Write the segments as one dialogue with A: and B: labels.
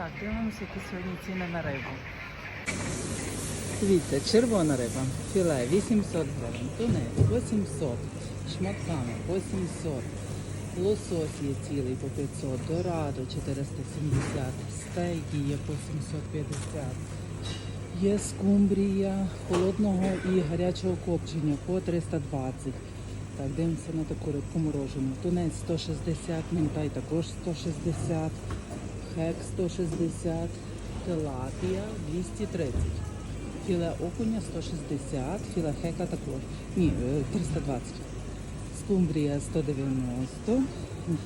A: Так, дивимося, які сьогодні ціни на рибу. Дивіться, червона риба, філе 800 гривень, тунець 800, шматками 800, лосось є цілий по 500, дорадо 470, стейки є по 750, є скумбрія холодного і гарячого копчення по 320. Так, дивимося на таку рибку морожену. Тунець 160, мінтай також 160, хек 160, тилапія 230. Філе окуня 160, філе хека також. Ні, е, 320. Скумбрія 190.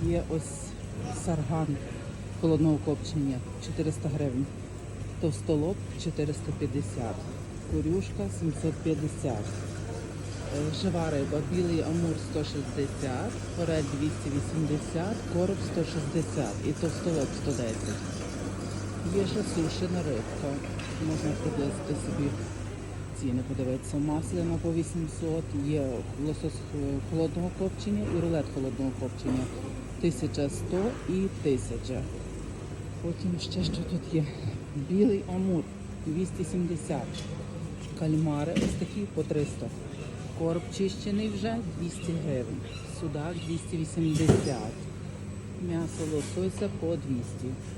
A: Є ось сарган холодного копчення 400 гривень. Товстолоб 450. Курюшка 750. Жива риба, білий амур 160, форель 280, короб 160 і товстолоб 110. Є ще сушена рибка. Можна приблизити собі ціни, подивитися. Масляна по 800, є лосось холодного копчення і рулет холодного копчення 1100 і 1000. Потім ще що тут є. Білий амур 270. Кальмари ось такі по 300. Короб чищений вже 200 гривень. Судак 280. М'ясо лосося по 200.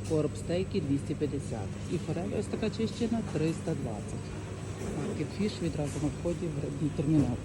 A: Короб стейки 250. І форель ось така чищена 320. Маркет фіш відразу на вході в рибний термінал.